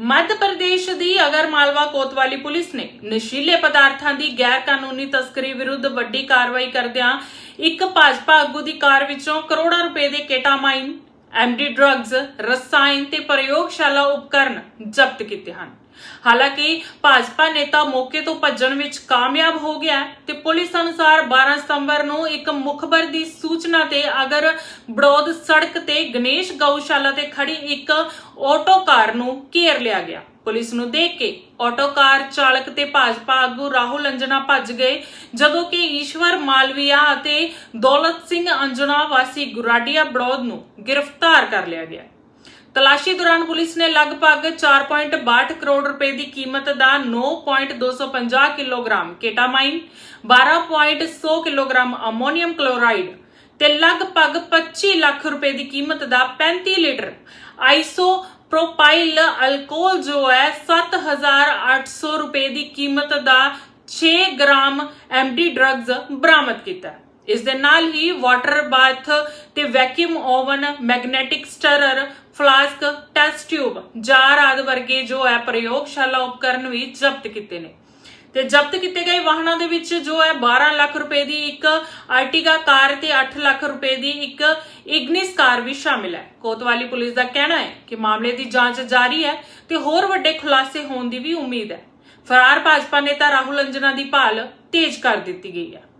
ਮੱਧ ਪ੍ਰਦੇਸ਼ ਦੀ ਅਗਰਮਾਲਵਾ ਕੋਤਵਾਲੀ police ਨੇ ਨਸ਼ੀਲੇ ਪਦਾਰਥਾਂ ਦੀ ਗੈਰ ਕਾਨੂੰਨੀ ਤਸਕਰੀ ਵਿਰੁੱਧ ਵੱਡੀ ਕਾਰਵਾਈ ਕਰਦਿਆਂ ਇੱਕ ਭਾਜਪਾ ਆਗੂ ਦੀ ਕਾਰ ਵਿੱਚੋਂ ਕਰੋੜਾਂ ਰੁਪਏ ਦੇ ਕੇਟਾਮਾਈਨ ਐਮਡੀ ਡਰੱਗਸ ਰਸਾਇਣ ਤੇ ਪ੍ਰਯੋਗਸ਼ਾਲਾ ਉਪਕਰਨ ਜ਼ਬਤ ਕੀਤੇ ਹਨ। ਹਾਲਾਂਕਿ ਭਾਜਪਾ ਨੇਤਾ ਮੌਕੇ ਤੋਂ ਭੱਜਣ ਵਿੱਚ ਕਾਮਯਾਬ ਹੋ ਗਿਆ ਤੇ ਪੁਲਿਸ ਅਨੁਸਾਰ 12 ਸਤੰਬਰ ਨੂੰ ਇੱਕ ਮੁਖਬਰ ਦੀ ਸੂਚਨਾ ਤੇ ਅਗਰ ਬੜੌਦ ਸੜਕ ਤੇ ਗਣੇਸ਼ ਗਊਸ਼ਾਲਾ ਤੇ ਖੜੀ ਇੱਕ ਆਟੋ ਕਾਰ ਨੂੰ ਘੇਰ ਲਿਆ ਗਿਆ। ਪੁਲਿਸ ਨੂੰ ਦੇਖ ਕੇ ਆਟੋ ਕਾਰ ਚਾਲਕ ਤੇ ਭਾਜਪਾ ਆਗੂ ਰਾਹੁਲ ਅੰਜਨਾ ਭੱਜ ਗਏ, ਜਦੋਂ ਕਿ ਈਸ਼ਵਰ ਮਾਲਵੀਆ ਅਤੇ ਦੌਲਤ ਸਿੰਘ ਅੰਜਨਾ ਵਾਸੀ ਗੁਰਾਡੀਆ ਬੜੌਦ ਨੂੰ ਗ੍ਰਿਫਤਾਰ ਕਰ ਲਿਆ ਗਿਆ। ਤਲਾਸ਼ੀ ਦੌਰਾਨ ਪੁਲਿਸ ਨੇ ਲਗਭਗ 4.62 ਕਰੋੜ ਰੁਪਏ ਦੀ ਕੀਮਤ ਦਾ 9.250 kilogram ketamine 12.100 kilogram ammonium chloride ਤੇ ਲਗਭਗ 25 ਲੱਖ ਰੁਪਏ ਦੀ ਕੀਮਤ ਦਾ 35 ਲੀਟਰ ਆਈਸੋ ਪ੍ਰੋਪਾਈਲ ਅਲਕੋਹਲ, ਜੋ ਹੈ 7800 ਰੁਪਏ ਦੀ ਕੀਮਤ ਦਾ 6 ਗ੍ਰਾਮ ਐਮਡੀ ਡਰੱਗਸ ਬਰਾਮਦ ਕੀਤਾ ਇਸ ਦੇ ਨਾਲ ਹੀ ਵਾਟਰ ਬਾਥ ਤੇ vacuum oven magnetic stirrer flask test tube jar ਆਦਿ ਵਰਗੇ ਜੋ ਹੈ ਪ੍ਰਯੋਗਸ਼ਾਲਾ ਉਪਕਰਨ ਵੀ ਜ਼ਬਤ ਕੀਤੇ ਨੇ। ਤੇ ਜ਼ਬਤ ਕੀਤੇ ਗਏ ਵਾਹਨਾਂ ਦੇ ਵਿੱਚ ਜੋ ਹੈ 12 ਲੱਖ ਰੁਪਏ ਦੀ ਇੱਕ ਆਰਟੀਗਾ ਕਾਰ ਤੇ 8 ਲੱਖ ਰੁਪਏ ਦੀ ਇੱਕ ਇਗਨਿਸ ਕਾਰ ਵੀ ਸ਼ਾਮਿਲ ਹੈ। ਕੋਤਵਾਲੀ ਪੁਲਿਸ ਦਾ ਕਹਿਣਾ ਹੈ ਕਿ ਮਾਮਲੇ ਦੀ ਜਾਂਚ ਜਾਰੀ ਹੈ ਤੇ ਹੋਰ ਵੱਡੇ ਖੁਲਾਸੇ ਹੋਣ ਦੀ ਵੀ ਉਮੀਦ ਹੈ। ਫਰਾਰ ਭਾਜਪਾ ਨੇਤਾ ਰਾਹੁਲ ਅੰਜਨਾ ਦੀ ਭਾਲ ਤੇਜ਼ ਕਰ ਦਿੱਤੀ ਗਈ ਹੈ।